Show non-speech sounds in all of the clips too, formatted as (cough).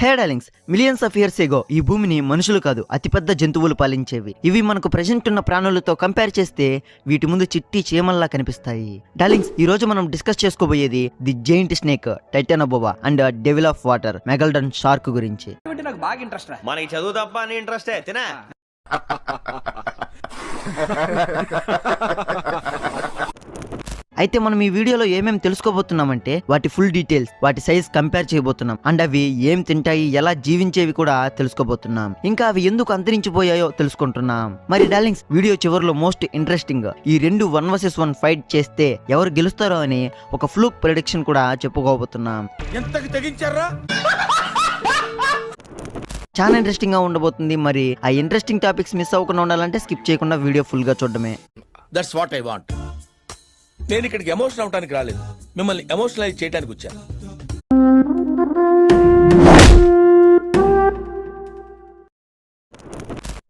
Hey darlings millions of years ago ఈ భూమిని మనుషులు కాదు అతిపెద్ద జంతువులు పాలించేవి. ఇవి మనకు ప్రెజెంట్ ఉన్న ప్రాణులతో కంపేర్ చేస్తే వీటి ముందు చిట్టి చీమల్లా కనిపిస్తాయి. డార్లింగ్స్ ఈ రోజు మనం discuss చేసుకోబోయేది the giant snake titanoboa and devil of water megalodon shark గురించి. అంటే నాకు బాగా ఇంట్రెస్ట్ రా. మనకి చదువు తప్ప అని ఇంట్రెస్టే తినా? అయితే మనం ఈ వీడియోలో ఏమేమి తెలుసుకోబోతున్నామంటే వాటి ఫుల్ డీటెయిల్స్ వాటి సైజ్ కంపేర్ చేయబోతున్నాం. అండ్ అవి ఏం తింటాయి ఎలా జీవించేవి కూడా తెలుసుకోబోతున్నాం. ఇంకా అవి ఎందుకు అంతరించిపోయాయో తెలుసుకుంటున్నాం. మరి డార్లింగ్స్ వీడియో చివరిలో మోస్ట్ ఇంట్రెస్టింగ్ ఈ రెండు వన్ వర్సెస్ వన్ ఫైట్ చేస్తే ఎవరు గెలుస్తారో అని ఒక ఫ్లూక్ ప్రెడిక్షన్ కూడా చెప్పుకోబోతున్నాం. ఎంతకి తెగించారా? చాలా ఇంట్రెస్టింగ్గా ఉండబోతుంది. మరి ఆ ఇంట్రెస్టింగ్ టాపిక్స్ మిస్ అవ్వకుండా ఉండాలంటే స్కిప్ చేయకుండా వీడియో ఫుల్గా చూడడమే. దట్స్ వాట్ ఐ వాంట్ నేను ఇక్కడికి ఎమోషన్ అవడానికి రాలేదు. మిమ్మల్ని ఎమోషనలైజ్ చేయడానికి వచ్చాను.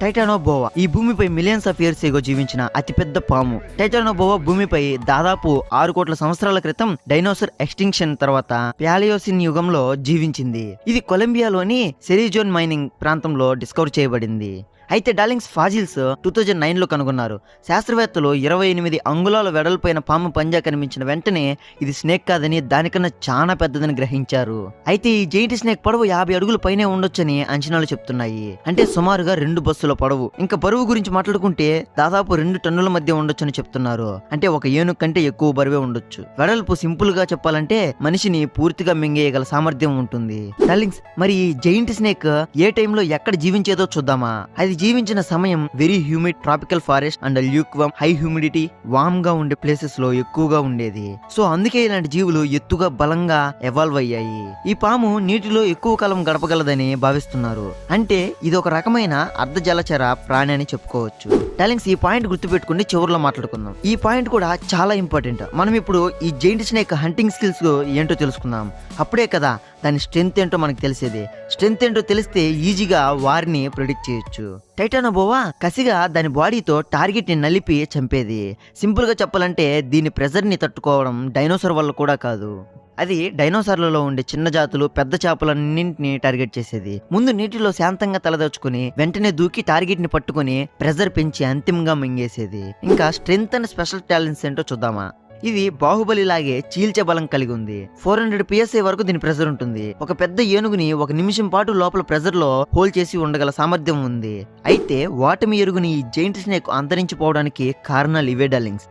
టైటానోబోవా ఈ భూమిపై మిలియన్స్ ఆఫ్ ఇయర్స్ ఎగో జీవించిన అతిపెద్ద పాము. టైటానోబోవా భూమిపై దాదాపు ఆరు కోట్ల సంవత్సరాల క్రితం డైనోసర్ ఎక్స్టింక్షన్ తర్వాత ప్యాలియోసిన్ యుగంలో జీవించింది. ఇది కొలంబియాలోని సెరిజోన్ మైనింగ్ ప్రాంతంలో డిస్కవర్ చేయబడింది. అయితే డార్లింగ్స్ ఫాజిల్స్ టూ థౌజండ్ నైన్లో కనుగొన్నారు. శాస్త్రవేత్తలు ఇరవై ఎనిమిది అంగుళాల వెడల్పైన పాము పంజా కనిపించిన వెంటనే ఇది స్నేక్ కాదని దానికన్నా చాలా పెద్దదని గ్రహించారు. అయితే ఈ జైంట్ స్నేక్ పొడవు యాభై అడుగుల పైనే ఉండొచ్చని అంచనాలు చెప్తున్నాయి. అంటే సుమారుగా రెండు బస్సుల పొడవు. ఇంకా బరువు గురించి మాట్లాడుకుంటే దాదాపు రెండు టన్నుల మధ్య ఉండొచ్చని చెప్తున్నారు. అంటే ఒక ఏనుగు కంటే ఎక్కువ బరువే ఉండొచ్చు. వెడల్పు సింపుల్గా చెప్పాలంటే మనిషిని పూర్తిగా మింగేయగల సామర్థ్యం ఉంటుంది. డార్లింగ్స్ మరి ఈ జైంట్ స్నేక్ ఏ టైంలో ఎక్కడ జీవించేదో చూద్దామా? అది జీవించిన సమయం very humid tropical forest and lukewarm high humidity వామ్గా ఉండే ప్లేసెస్లో ఎక్కువగా ఉండేది. సో అందుకే ఇలాంటి జీవులు ఎత్తుగా బలంగా ఎవాల్వ్ అయ్యాయి. ఈ పాము నీటిలో ఎక్కువ కాలం గడపగలదని భావిస్తున్నారు. అంటే ఇది ఒక రకమైన అర్ధ జలచర ప్రాణి అని చెప్పుకోవచ్చు. టాలింగ్స్ ఈ పాయింట్ గుర్తుపెట్టుకుని చివరిలో మాట్లాడుకుందాం. ఈ పాయింట్ కూడా చాలా ఇంపార్టెంట్ మనం ఇప్పుడు ఈ జైంట్ స్నేక్ హంటింగ్ స్కిల్స్ ఏంటో తెలుసుకుందాం. అప్పుడే కదా దాని స్ట్రెంత్ ఏంటో మనకు తెలిసేది. స్ట్రెంత్ ఏంటో తెలిస్తే ఈజీగా వారిని ప్రిడిక్ట్ చేయొచ్చు. టైటానోబోవా కసిగా దాని బాడీతో టార్గెట్ని నలిపి చంపేది. సింపుల్గా చెప్పాలంటే దీని ప్రెజర్ని తట్టుకోవడం డైనోసార్ వల్ల కూడా కాదు. అది డైనోసార్లలో ఉండే చిన్న జాతులు పెద్ద చేపలన్నింటినీ టార్గెట్ చేసేది. ముందు నీటిలో శాంతంగా తలదోచుకుని వెంటనే దూకి టార్గెట్ని పట్టుకుని ప్రెజర్ పెంచి అంతిమంగా మింగేసేది. ఇంకా స్ట్రెంత్ అండ్ స్పెషల్ టాలెంట్స్ ఏంటో చూద్దామా? ఇది బాహుబలి లాగే చీల్చే బలం కలిగి ఉంది. ఫోర్ హండ్రెడ్ పిఎస్ఐ వరకు దీని ప్రెజర్ ఉంటుంది. ఒక పెద్ద ఏనుగుని ఒక నిమిషం పాటు లోపల ప్రెజర్లో హోల్డ్ చేసి ఉండగల సామర్థ్యం ఉంది. అయితే వాటమి ఎరుగుని ఈ జైంట్ స్నేక్ అంతరించిపోవడానికి కారణాలు ఇవే డార్లింగ్స్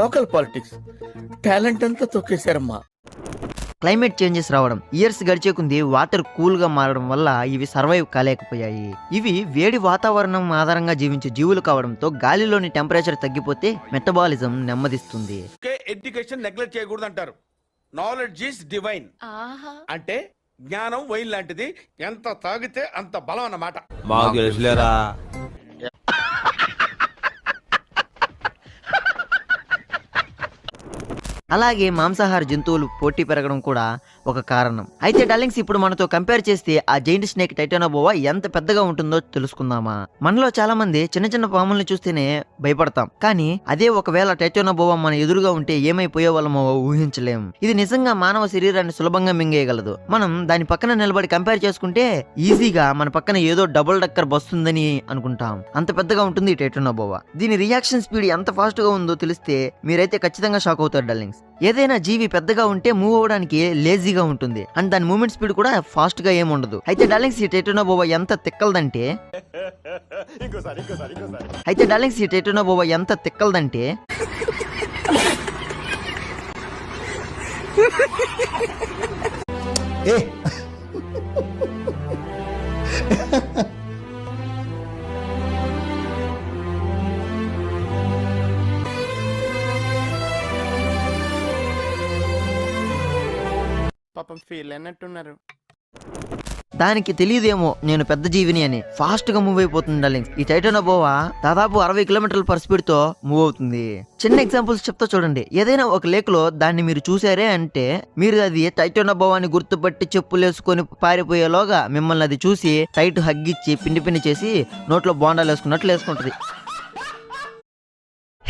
లోకల్ పాలిటిక్స్ టాలెంట్ అంతా తొక్కేశారమ్మా. క్లైమేట్ చేంజెస్ రావడం ఇయర్స్ గడిచే కొంది వాటర్ కూల్గా మారడం వల్ల ఇవి సర్వైవ్ కాలేకపోయాయి. ఇవి వేడి వాతావరణం ఆధారంగా జీవించే జీవులు కావడంతో గాలిలోని టెంపరేచర్ తగ్గిపోతే మెటబాలిజం నెమ్మదిస్తుంది. ఎడ్యుకేషన్ నెగ్లెక్ట్ చేయకూడదు అంటారు నాలెడ్జ్ ఈస్ డివైన్ అంటే జ్ఞానం వైన్ లాంటిది. ఎంత తాగితే అంత బలం అన్నమాట. మాకు తెలుసులేరా? అలాగే మాంసాహార జంతువులు పోటీ పెరగడం కూడా ఒక కారణం. అయితే డార్లింగ్స్ ఇప్పుడు మనతో కంపేర్ చేస్తే ఆ జైంట్ స్నేక్ టైటానోబోవా ఎంత పెద్దగా ఉంటుందో తెలుసుకుందామా? మనలో చాలా మంది చిన్న చిన్న పాముల్ని చూస్తేనే భయపడతాం. కానీ అదే ఒకవేళ టైటానోబోవా మన ఎదురుగా ఉంటే ఏమైపోయే వాళ్ళమో ఊహించలేం. ఇది నిజంగా మానవ శరీరాన్ని సులభంగా మింగేయగలదు. మనం దాని పక్కన నిలబడి కంపేర్ చేసుకుంటే ఈజీగా మన పక్కన ఏదో డబుల్ డక్కర్ వస్తుందని అనుకుంటాం. అంత పెద్దగా ఉంటుంది ఈ టైటానోబోవా. దీని రియాక్షన్ స్పీడ్ ఎంత ఫాస్ట్గా ఉందో తెలిస్తే మీరైతే ఖచ్చితంగా షాక్ అవుతారు డార్లింగ్స్. ఏదైనా జీవి పెద్దగా ఉంటే మూవ్ అవడానికి లేజీగా ఉంటుంది. అండ్ దాని మూమెంట్ స్పీడ్ కూడా ఫాస్ట్గా ఏమి ఉండదు. అయితే డార్లింగ్స్ ఈ టెటోనోబోవా ఎంత తిక్కలదంటే అయితే డార్లింగ్స్ ఈ టెటోనోబోవా ఎంత తిక్కలదంటే (laughs) పాపం ఫీల్ అయినట్టున్నారు. దానికి తెలియదేమో నేను పెద్ద జీవిని అని. ఫాస్ట్గా మూవ్ అయిపోతుంది డార్లింగ్స్ ఈ టైటానోబోవా దాదాపు అరవై కిలోమీటర్ల పర్ స్పీడ్తో మూవ్ అవుతుంది. చిన్న ఎగ్జాంపుల్స్ చెప్తా చూడండి. ఏదైనా ఒక లేక్లో దాన్ని మీరు చూసారే అంటే మీరు అది టైటానోబోవాని గుర్తుపట్టి చెప్పులేసుకొని పారిపోయేలోగా మిమ్మల్ని అది చూసి టైట్ హగ్గిచ్చి పిండి పిండి చేసి నోట్లో బోండాలు వేసుకున్నట్లు వేసుకుంటది.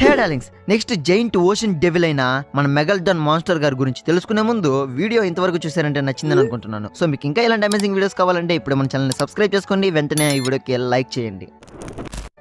Hey darlings next giant ocean devil అయిన మన మెగల్డన్ మాన్స్టర్ గారి గురించి తెలుసుకునే ముందు వీడియో ఇంతవరకు చూసారంటే నచ్చిందని అనుకుంటున్నాను. సో మీకు ఇంకా ఇలాంటి అమేజింగ్ వీడియోస్ కావాలంటే ఇప్పుడు మన ఛానల్ని సబ్స్క్రైబ్ చేసుకోండి వెంటనే ఈ వీడియోకి లైక్ చేయండి.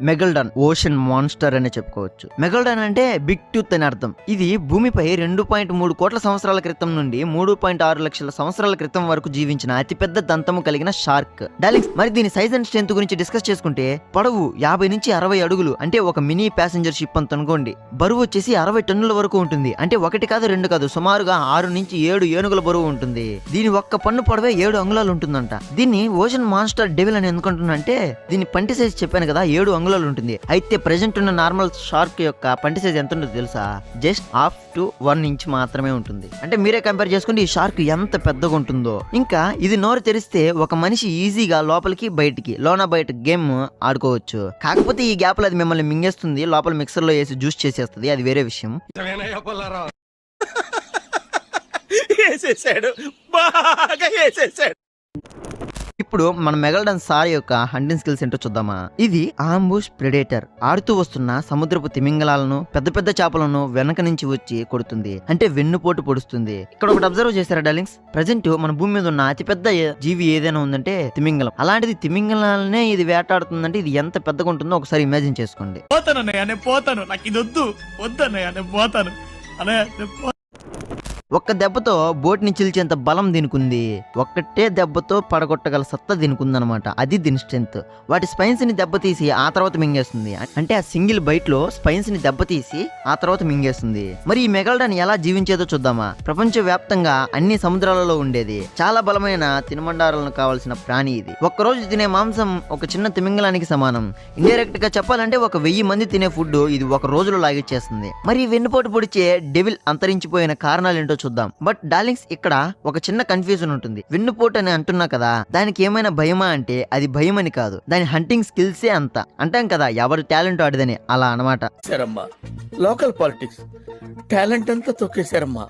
మెగల్డన్ ఓషన్ మాన్స్టర్ అనే చెప్పుకోవచ్చు. మెగల్డన్ అంటే బిగ్ టూత్ అని అర్థం. ఇది భూమిపై రెండు పాయింట్ మూడు కోట్ల సంవత్సరాల క్రితం నుండి మూడు పాయింట్ ఆరు లక్షల సంవత్సరాల క్రితం వరకు జీవించిన అతిపెద్ద దంతము కలిగిన షార్క్. డాలిక్స్ మరి దీని సైజ్ అండ్ స్ట్రెంత్ గురించి డిస్కస్ చేసుకుంటే పొడవు యాభై నుంచి అరవై అడుగులు అంటే ఒక మినీ ప్యాసింజర్ షిప్ అంత అనుకోండి. బరువు వచ్చేసి అరవై టన్నుల వరకు ఉంటుంది. అంటే ఒకటి కాదు రెండు కాదు సుమారుగా ఆరు నుంచి ఏడు ఏనుగుల బరువు ఉంటుంది. దీని ఒక్క పన్ను పొడవే ఏడు అంగుళాలు ఉంటుందంట. దీన్ని ఓషన్ మాన్స్టర్ డెవిల్ అని ఎందుకుంటున్నా అంటే దీని పంటి సైజ్ చెప్పాను కదా ఏడు రంగులలో ఉంటుంది. అయితే ప్రజెంట్ ఉన్న నార్మల్ షార్క్ యొక్క పంటి సైజ్ ఎంత ఉంటుందో తెలుసా? Just half to one inch మాత్రమే ఉంటుంది. అంటే మీరే కంపేర్ చేసుకుంటే ఈ షార్క్ ఎంత పెద్దగా ఉంటుందో. ఇంకా ఇది నోరు తెరిస్తే ఒక మనిషి ఈజీగా లోపలికి బయటికి లోన బయట గేమ్ ఆడుకోవచ్చు. కాకపోతే ఈ గ్యాప్లో అది మిమ్మల్ని మింగేస్తుంది లోపల మిక్సర్లో వేసి జ్యూస్ చేసేస్తుంది అది వేరే విషయం. (laughs) వేసేసాడు. బాగా వేసేసాడు. ఇప్పుడు మన మెగల్డన్ సార్ యొక్క హంటింగ్ స్కిల్స్ ఏంటో చూద్దామా? ఇది ఆంబుష్ ప్రెడేటర్ ఆడుతూ వస్తున్న సముద్రపు తిమింగలాలను పెద్ద పెద్ద చేపలను వెనక నుంచి వచ్చి కొడుతుంది. అంటే వెన్నుపోటు పొడుస్తుంది. ఇక్కడ ఒకటి అబ్జర్వ్ చేశారా డార్లింగ్స్ ప్రజెంట్ మన భూమి మీద ఉన్న అతిపెద్ద జీవి ఏదైనా ఉందంటే తిమింగలం. అలాంటిది తిమింగలాలనే ఇది వేటాడుతుందంటే ఇది ఎంత పెద్దగా ఉంటుందో ఒకసారి ఇమాజిన్ చేసుకోండి. పోతాను అన్నయ్య పోతాను. నాకు ఇది వద్దు. వద్దు పోతాను. అనే ఒక్క దెబ్బతో బోట్ని చిల్చేంత బలం దీనికుంది. ఒక్కటే దెబ్బతో పడగొట్టగల సత్తా దీనికుందనమాట. అది దీని స్ట్రెంత్ వాటి స్పైన్స్ని దెబ్బతీసి ఆ తర్వాత మింగేస్తుంది. అంటే ఆ సింగిల్ బైట్లో స్పైన్స్ని దెబ్బతీసి ఆ తర్వాత మింగేస్తుంది. మరి ఈ మెగల్డాన్ ఎలా జీవించేదో చూద్దామా? ప్రపంచ వ్యాప్తంగా అన్ని సముద్రాలలో ఉండేది. చాలా బలమైన తినుబండారాలను కావాల్సిన ప్రాణి ఇది. ఒక్కరోజు తినే మాంసం ఒక చిన్న తిమింగలానికి సమానం. ఇండైరెక్ట్గా చెప్పాలంటే ఒక వెయ్యి మంది తినే ఫుడ్ ఇది ఒక రోజులో లాగిచ్చేస్తుంది. మరి వెన్నుపోటు పొడిచే డెవిల్ అంతరించిపోయిన కారణాలు ఏంటో చూద్దాం. బట్ డార్లింగ్స్ ఇక్కడ ఒక చిన్న కన్ఫ్యూజన్ ఉంటుంది. వెన్నుపోటు అని అంటున్నా కదా దానికి ఏమైనా భయమా అంటే అది భయం అని కాదు. దాని హంటింగ్ స్కిల్సే అంత. అంటాం కదా ఎవరి టాలెంట్ ఆడిదని అలా అనమాట లోకల్ పాలిటిక్స్ టాలెంట్ అంతా తొక్కేశారమ్మా.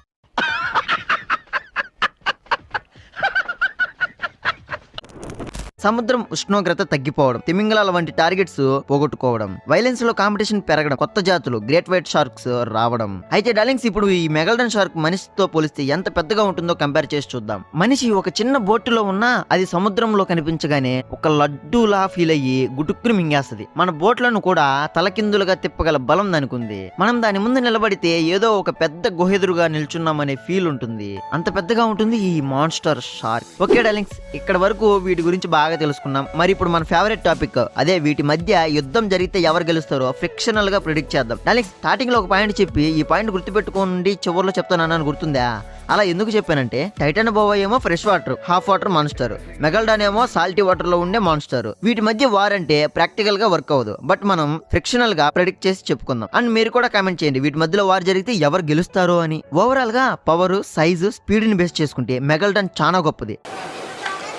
సముద్రం ఉష్ణోగ్రత తగ్గిపోవడం తిమింగలాల వంటి టార్గెట్స్ పోగొట్టుకోవడం వైలెన్స్లో కాంపిటీషన్ పెరగడం కొత్త జాతులు గ్రేట్ వైట్ షార్క్స్ రావడం. అయితే డార్లింగ్స్ ఇప్పుడు ఈ మెగల్డన్ షార్క్ మనిషితో పోలిస్తే ఎంత పెద్దగా ఉంటుందో కంపేర్ చేసి చూద్దాం. మనిషి ఒక చిన్న బోటులో ఉన్నా అది సముద్రంలో కనిపించగానే ఒక లడ్డూలా ఫీల్ అయ్యి గుటుక్కుని మింగేస్తది. మన బోట్లను కూడా తలకిందులుగా తిప్పగల బలం దానికి మనం దాని ముందు నిలబడితే ఏదో ఒక పెద్ద గుహెదురుగా నిల్చున్నామనే ఫీల్ ఉంటుంది. అంత పెద్దగా ఉంటుంది ఈ మాన్స్టర్ షార్క్. ఓకే డార్లింగ్స్ ఇక్కడ వరకు వీటి గురించి బాగా తెలుసుకున్నాం. మరి ఇప్పుడు మన ఫేవరెట్ టాపిక్ అదే వీటి మధ్య యుద్ధం జరిగితే ఎవరు గెలుస్తారో ఫిక్షనల్గా ప్రిడిక్ట్ చేద్దాం. డార్లింగ్స్ స్టార్టింగ్లో ఒక పాయింట్ చెప్పి ఈ పాయింట్ గుర్తుపెట్టుకోండి చివరిలో చెప్తానన్నాను గుర్తుందా? అలా ఎందుకు చెప్పానంటే టైటాన్ బోవా ఏమో fresh water half water monster megalodon ఏమో సాల్టీ వాటర్లో ఉండే మాన్స్టర్ వీటి మధ్య వార్ అంటే ప్రాక్టికల్గా వర్క్ అవ్వదు. బట్ మనం ఫ్రిక్షనల్గా ప్రెడిక్ట్ చేసి చెప్పుకుందాం. అండ్ మీరు కూడా కామెంట్ చేయండి వీటి మధ్యలో వార్ జరిగితే ఎవరు గెలుస్తారో అని. ఓవరాల్గా పవర్ సైజు స్పీడ్ని బేస్ చేసుకుంటే మెగల్డాన్ చాలా గొప్పది.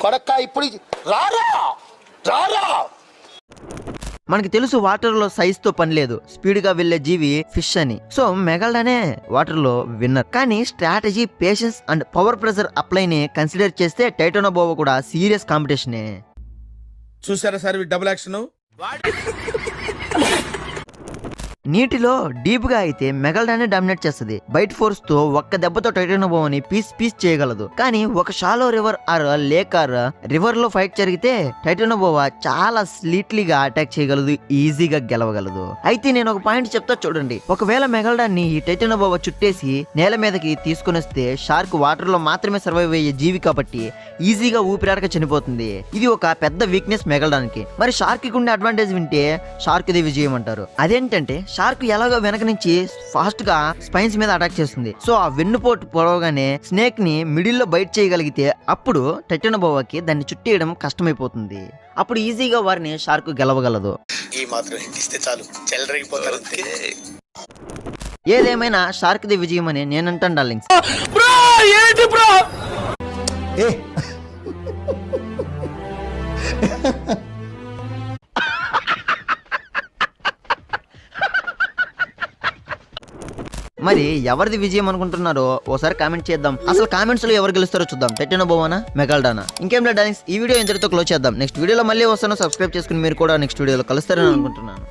కొడక్క ఇప్పుడు రారా? రారా? మనకి తెలుసు వాటర్లో సైజ్తో పని లేదు. స్పీడ్గా వెళ్ళే జీవి ఫిష్ అని. సో మెగల్డానే వాటర్లో విన్నర్. కానీ strategy patience and power pressure apply ని కన్సిడర్ చేస్తే టైటోనోబోవా కూడా సీరియస్ కాంపిటీషనే. చూసారా సార్ డబుల్ యాక్షన్? (laughs) నీటిలో డీప్గా అయితే మెగల్డానే డామినేట్ చేస్తుంది. బైట్ ఫోర్స్తో ఒక్క దెబ్బతో టైటానోబోని పీస్ పీస్ చేయగలదు. కానీ ఒక shallow river or lake or రివర్లో fight జరిగితే టైటానోబోవా చాలా స్లీట్లీగా అటాక్ చేయగలదు ఈజీగా గెలవగలదు. అయితే నేను ఒక పాయింట్ చెప్తా చూడండి. ఒకవేళ మెగల్డాన్ని ఈ టైటానోబోవా చుట్టేసి నేల మీదకి తీసుకుని వస్తే షార్క్ వాటర్లో మాత్రమే సర్వైవ్ అయ్యే జీవి కాబట్టి ఈజీగా ఊపిరాడక చనిపోతుంది. ఇది ఒక పెద్ద వీక్నెస్ మెగల్డానికి. మరి షార్క్కి ఉండే అడ్వాంటేజ్ వింటే షార్క్ ది విజయం అంటారు. అదేంటంటే షార్క్ ఎలాగో వెనక నుంచి ఫాస్ట్గా స్పైన్స్ మీద అటాక్ చేస్తుంది. సో ఆ వెన్నుపోటు పొడవగానే స్నేక్ని మిడిల్లో బైట్ చేయగలిగితే అప్పుడు టెటనోబోవాకి దాన్ని చుట్టేయడం కష్టమైపోతుంది. అప్పుడు ఈజీగా వారిని షార్క్ గెలవగలదు. ఈ మాత్రం చాలు. చెల్లరగిపోతారు ఏదేమైనా షార్క్ ది విజయం అని నేను అంటాను డార్లింగ్స్ బ్రో మరి ఎవరిది విజయం అనుకుంటున్నారో ఓసారి కామెంట్ చేద్దాం. అసలు కామెంట్స్లో ఎవరు గెలుస్తారో చూద్దాం. టెటనో బోవానా మెగాల్డానా? ఇంకేం లేదు ఈ వీడియో ఇంతటితో క్లోజ్ చేద్దాం. నెక్స్ట్ వీడియోలో మళ్ళీ వస్తాను. సబ్స్క్రైబ్ చేసుకుని మీరు కూడా నెక్స్ట్ వీడియోలో కలుస్తారని అనుకుంటున్నాను.